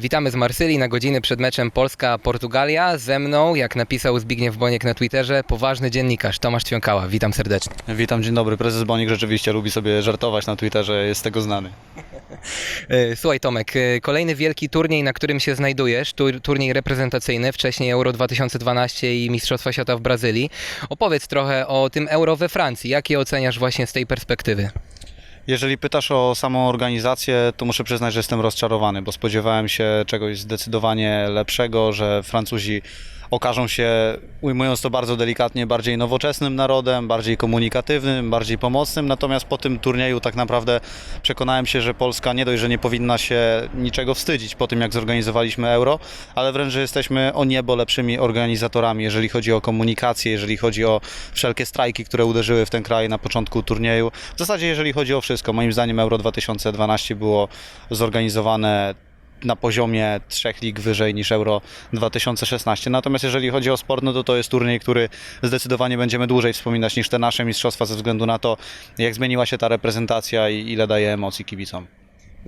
Witamy z Marsylii na godziny przed meczem Polska-Portugalia. Ze mną, jak napisał Zbigniew Boniek na Twitterze, poważny dziennikarz Tomasz Ćwiąkała. Witam serdecznie. Witam, dzień dobry. Prezes Bonik rzeczywiście lubi sobie żartować na Twitterze, jest z tego znany. E, Słuchaj Tomek, e, kolejny wielki turniej, na którym się znajdujesz, tur- turniej reprezentacyjny, wcześniej Euro 2012 i Mistrzostwa Świata w Brazylii. Opowiedz trochę o tym Euro we Francji. Jak je oceniasz właśnie z tej perspektywy? Jeżeli pytasz o samą organizację, to muszę przyznać, że jestem rozczarowany, bo spodziewałem się czegoś zdecydowanie lepszego, że Francuzi okażą się, ujmując to bardzo delikatnie, bardziej nowoczesnym narodem, bardziej komunikatywnym, bardziej pomocnym. Natomiast po tym turnieju tak naprawdę przekonałem się, że Polska nie dość, że nie powinna się niczego wstydzić po tym, jak zorganizowaliśmy euro, ale wręcz, że jesteśmy o niebo lepszymi organizatorami, jeżeli chodzi o komunikację, jeżeli chodzi o wszelkie strajki, które uderzyły w ten kraj na początku turnieju. W zasadzie, jeżeli chodzi o wszystko, moim zdaniem Euro 2012 było zorganizowane na poziomie trzech lig wyżej niż Euro 2016. Natomiast jeżeli chodzi o sport, no to to jest turniej, który zdecydowanie będziemy dłużej wspominać niż te nasze mistrzostwa ze względu na to, jak zmieniła się ta reprezentacja i ile daje emocji kibicom.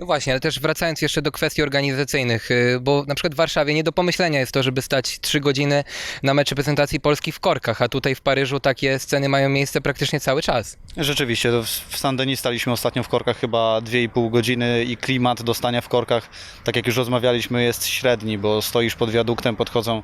No właśnie, ale też wracając jeszcze do kwestii organizacyjnych, y, bo na przykład w Warszawie nie do pomyślenia jest to, żeby stać 3 godziny na mecz reprezentacji Polski w korkach, a tutaj w Paryżu takie sceny mają miejsce praktycznie cały czas. Rzeczywiście, w Saint-Denis staliśmy ostatnio w korkach chyba 2,5 godziny i klimat do stania w korkach, tak jak już rozmawialiśmy, jest średni, bo stoisz pod wiaduktem, podchodzą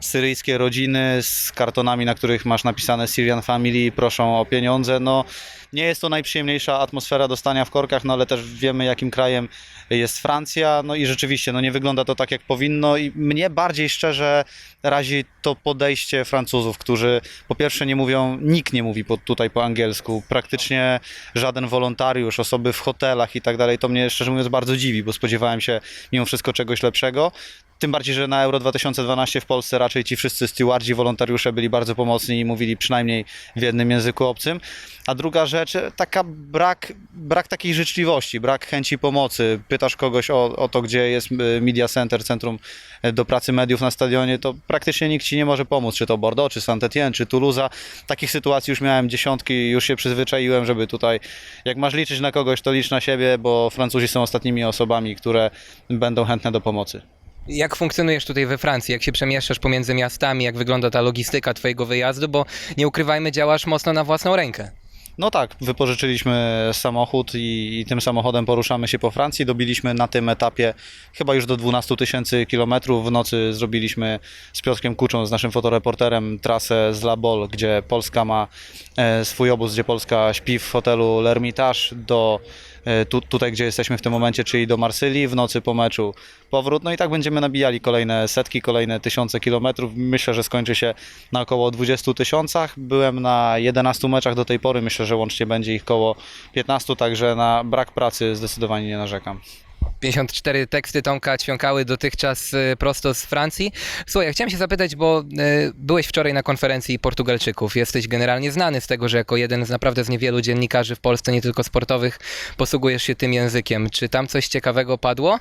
syryjskie rodziny z kartonami, na których masz napisane Syrian Family, proszą o pieniądze. No, nie jest to najprzyjemniejsza atmosfera do stania w korkach, no ale też wiemy jakim krajem jest Francja, no i rzeczywiście, no nie wygląda to tak jak powinno i mnie bardziej szczerze razi to podejście Francuzów, którzy po pierwsze nie mówią, nikt nie mówi po, tutaj po angielsku, praktycznie żaden wolontariusz, osoby w hotelach i tak dalej, to mnie szczerze mówiąc bardzo dziwi, bo spodziewałem się mimo wszystko czegoś lepszego. Tym bardziej, że na Euro 2012 w Polsce raczej ci wszyscy stewardzi, wolontariusze byli bardzo pomocni i mówili przynajmniej w jednym języku obcym. A druga rzecz, taka brak, brak takiej życzliwości, brak chęci pomocy. Pytasz kogoś o, o to, gdzie jest y, Media Center, centrum y, do pracy mediów na stadionie, to praktycznie nikt ci nie może pomóc, czy to Bordeaux, czy Saint-Étienne, czy Toulouse. Takich sytuacji już miałem dziesiątki, już się przyzwyczaiłem, żeby tutaj, jak masz liczyć na kogoś, to licz na siebie, bo Francuzi są ostatnimi osobami, które będą chętne do pomocy. Jak funkcjonujesz tutaj we Francji? Jak się przemieszczasz pomiędzy miastami? Jak wygląda ta logistyka twojego wyjazdu? Bo nie ukrywajmy, działasz mocno na własną rękę. No tak, wypożyczyliśmy samochód i, i tym samochodem poruszamy się po Francji. Dobiliśmy na tym etapie chyba już do 12 tysięcy kilometrów. W nocy zrobiliśmy z Piotrkiem Kuczą, z naszym fotoreporterem, trasę z La Bolle, gdzie Polska ma e, swój obóz, gdzie Polska śpi w hotelu L'Ermitage do tu, tutaj, gdzie jesteśmy w tym momencie, czyli do Marsylii, w nocy po meczu powrót. No i tak będziemy nabijali kolejne setki, kolejne tysiące kilometrów. Myślę, że skończy się na około 20 tysiącach. Byłem na 11 meczach do tej pory, myślę, że łącznie będzie ich około 15, także na brak pracy zdecydowanie nie narzekam. 54 teksty Tomka Ćwiąkały dotychczas y, prosto z Francji. Słuchaj, ja chciałem się zapytać, bo y, byłeś wczoraj na konferencji Portugalczyków. Jesteś generalnie znany z tego, że jako jeden z naprawdę z niewielu dziennikarzy w Polsce, nie tylko sportowych, posługujesz się tym językiem. Czy tam coś ciekawego padło?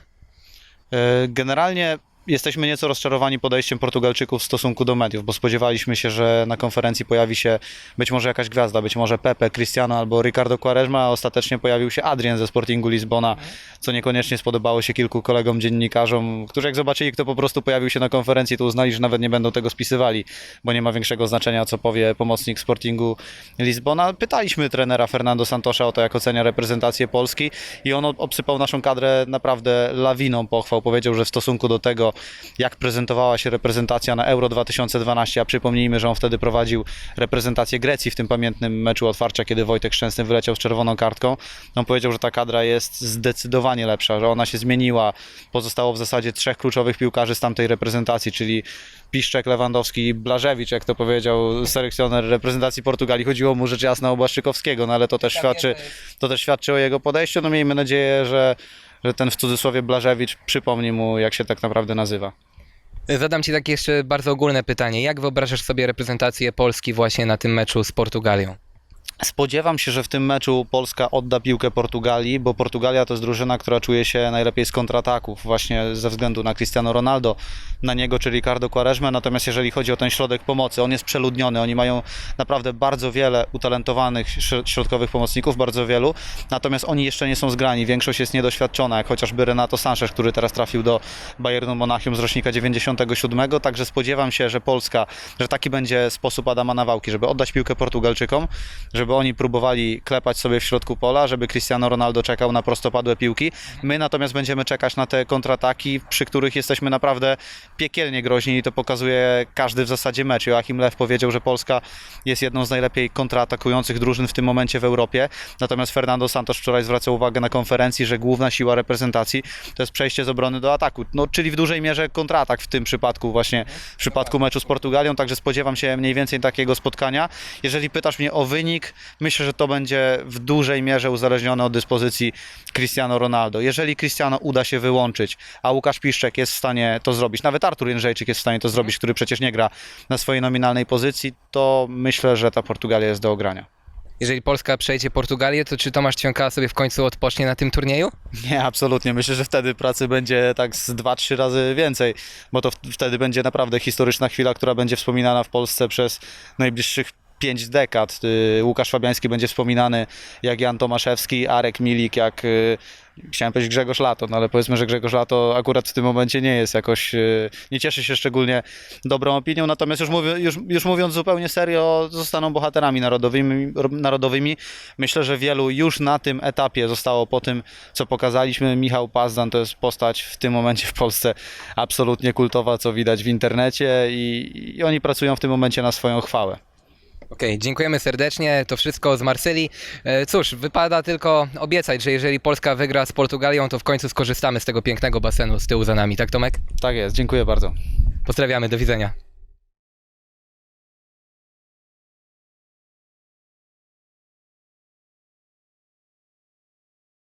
E, Generalnie jesteśmy nieco rozczarowani podejściem Portugalczyków w stosunku do mediów, bo spodziewaliśmy się, że na konferencji pojawi się być może jakaś gwiazda, być może Pepe, Cristiano albo Ricardo Quaresma, a ostatecznie pojawił się Adrian ze Sportingu Lizbona, co niekoniecznie spodobało się kilku kolegom dziennikarzom, którzy jak zobaczyli, kto po prostu pojawił się na konferencji, to uznali, że nawet nie będą tego spisywali, bo nie ma większego znaczenia, co powie pomocnik Sportingu Lizbona. Pytaliśmy trenera Fernando Santosza o to, jak ocenia reprezentację Polski i on obsypał naszą kadrę naprawdę lawiną pochwał. Powiedział, że w stosunku do tego, jak prezentowała się reprezentacja na Euro 2012, a przypomnijmy, że on wtedy prowadził reprezentację Grecji w tym pamiętnym meczu otwarcia, kiedy Wojtek Szczęsny wyleciał z czerwoną kartką. On powiedział, że ta kadra jest zdecydowanie lepsza, że ona się zmieniła. Pozostało w zasadzie trzech kluczowych piłkarzy z tamtej reprezentacji, czyli Piszczek, Lewandowski i Blażewicz, jak to powiedział selekcjoner reprezentacji Portugalii. Chodziło mu rzecz jasna o Błaszczykowskiego, no ale to też świadczy, to też świadczy o jego podejściu. No miejmy nadzieję, że, że ten w cudzysłowie Blażewicz przypomni mu, jak się tak naprawdę nazywa. Zadam Ci takie jeszcze bardzo ogólne pytanie. Jak wyobrażasz sobie reprezentację Polski właśnie na tym meczu z Portugalią? Spodziewam się, że w tym meczu Polska odda piłkę Portugalii, bo Portugalia to jest drużyna, która czuje się najlepiej z kontrataków, właśnie ze względu na Cristiano Ronaldo, na niego czy Ricardo Quaresma. Natomiast jeżeli chodzi o ten środek pomocy, on jest przeludniony, oni mają naprawdę bardzo wiele utalentowanych środkowych pomocników, bardzo wielu, natomiast oni jeszcze nie są zgrani, większość jest niedoświadczona, jak chociażby Renato Sanchez, który teraz trafił do Bayernu Monachium z rocznika 97, także spodziewam się, że Polska, że taki będzie sposób Adama Nawałki, żeby oddać piłkę Portugalczykom, żeby oni próbowali klepać sobie w środku pola, żeby Cristiano Ronaldo czekał na prostopadłe piłki. My natomiast będziemy czekać na te kontrataki, przy których jesteśmy naprawdę piekielnie groźni i to pokazuje każdy w zasadzie mecz. Joachim Lew powiedział, że Polska jest jedną z najlepiej kontratakujących drużyn w tym momencie w Europie. Natomiast Fernando Santos wczoraj zwracał uwagę na konferencji, że główna siła reprezentacji to jest przejście z obrony do ataku. No, czyli w dużej mierze kontratak w tym przypadku właśnie, w przypadku meczu z Portugalią, także spodziewam się mniej więcej takiego spotkania. Jeżeli pytasz mnie o wynik, myślę, że to będzie w dużej mierze uzależnione od dyspozycji Cristiano Ronaldo. Jeżeli Cristiano uda się wyłączyć, a Łukasz Piszczek jest w stanie to zrobić, nawet Artur Jędrzejczyk jest w stanie to zrobić, który przecież nie gra na swojej nominalnej pozycji, to myślę, że ta Portugalia jest do ogrania. Jeżeli Polska przejdzie Portugalię, to czy Tomasz Ćwiąkała sobie w końcu odpocznie na tym turnieju? Nie, absolutnie. Myślę, że wtedy pracy będzie tak z 2-3 razy więcej, bo to wtedy będzie naprawdę historyczna chwila, która będzie wspominana w Polsce przez najbliższych pięć dekad. Y, Łukasz Fabiański będzie wspominany jak Jan Tomaszewski, Arek Milik, jak y, chciałem powiedzieć Grzegorz Lato, no ale powiedzmy, że Grzegorz Lato akurat w tym momencie nie jest jakoś, y, nie cieszy się szczególnie dobrą opinią, natomiast już, mówię, już, już mówiąc zupełnie serio, zostaną bohaterami narodowymi, narodowymi. Myślę, że wielu już na tym etapie zostało po tym, co pokazaliśmy. Michał Pazdan to jest postać w tym momencie w Polsce absolutnie kultowa, co widać w internecie i, i oni pracują w tym momencie na swoją chwałę. Okej, dziękujemy serdecznie. To wszystko z Marsylii. E, Cóż, wypada tylko obiecać, że jeżeli Polska wygra z Portugalią, to w końcu skorzystamy z tego pięknego basenu z tyłu za nami, tak Tomek? Tak jest, dziękuję bardzo. Pozdrawiamy, do widzenia.